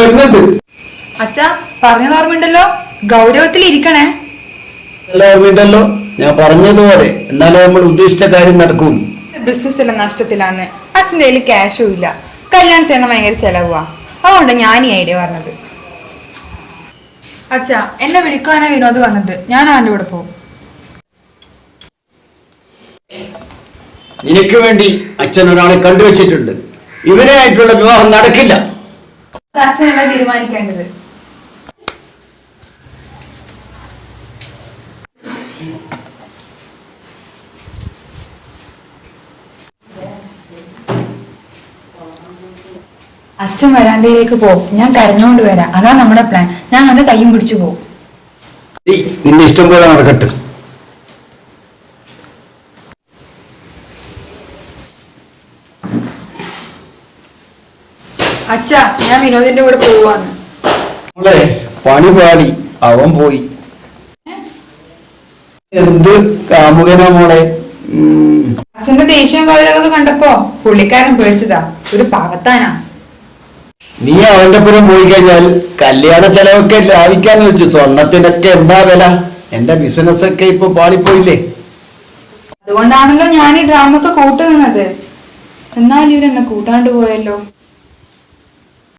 വരുന്നുണ്ട്. അച്ഛാ പറഞ്ഞത് ഓർമ്മയുണ്ടല്ലോ? ഗൗരവത്തിൽ ഇരിക്കണേ. എല്ലാം ഓർമ്മയുണ്ടല്ലോ? ഞാൻ പറഞ്ഞതുപോലെ. എന്നാലും നമ്മൾ ഉദ്ദേശിച്ച കാര്യം നടക്കും. ബിസിനസ് എല്ലാം നഷ്ടത്തിലാണ് അച്ഛന്റെ കയ്യിൽ ക്യാഷും ഇല്ല. കല്യാണത്തിന് തന്നെ ഭയങ്കര ചെലവാ അതുകൊണ്ട് ഞാൻ ഈ ഐഡിയ പറഞ്ഞത്. അച്ഛാ എന്നെ വിളിക്കാനാ വിനോദ് വന്നത്. ഞാൻ അവന്റെ കൂടെ പോകും നിനക്ക് വേണ്ടി അച്ഛൻ ഒരാളെ കണ്ടുവച്ചിട്ടുണ്ട്. ഇവനായിട്ടുള്ള വിവാഹം നടക്കില്ല. അച്ഛനല്ല തീരുമാനിക്കേണ്ടത്. അച്ഛൻ വരാന്തയിലേക്ക് പോകും. ഞാൻ കരഞ്ഞോണ്ട് വരാം. അതാ നമ്മുടെ പ്ലാൻ ഞാൻ അവന്റെ കയ്യും പിടിച്ചു പോകും. ഇഷ്ടം പോലെ നടക്കട്ടെ. അച്ഛാ ഞാൻ വിനോദിന്റെ കൂടെ പോവാന്ന്. മോളെ പണി പാടി. അവൻ പോയി. എന്ത് കാമുകനാ മോളെ? അച്ഛന്റെ ദേഷ്യം കൗരവൊക്കെ കണ്ടപ്പോ പുള്ളിക്കാരൻ പേടിച്ചതാ ഒരു പാവത്താനാ. നീ അവന്റെ പുറം പോയി കഴിഞ്ഞാൽ കല്യാണ ചെലവൊക്കെ ലാഭിക്കാന്ന് വെച്ചു. സ്വർണത്തിനൊക്കെ എന്താ വില? എന്റെ ബിസിനസ് ഒക്കെ ഇപ്പൊ പാളിപ്പോയില്ലേ? അതുകൊണ്ടാണല്ലോ ഞാൻ ഈ ഡ്രാമ ഒക്കെ കൂട്ടുനിന്നത് എന്നാൽ ഇവരെന്നെ കൂട്ടാണ്ട് പോയല്ലോ.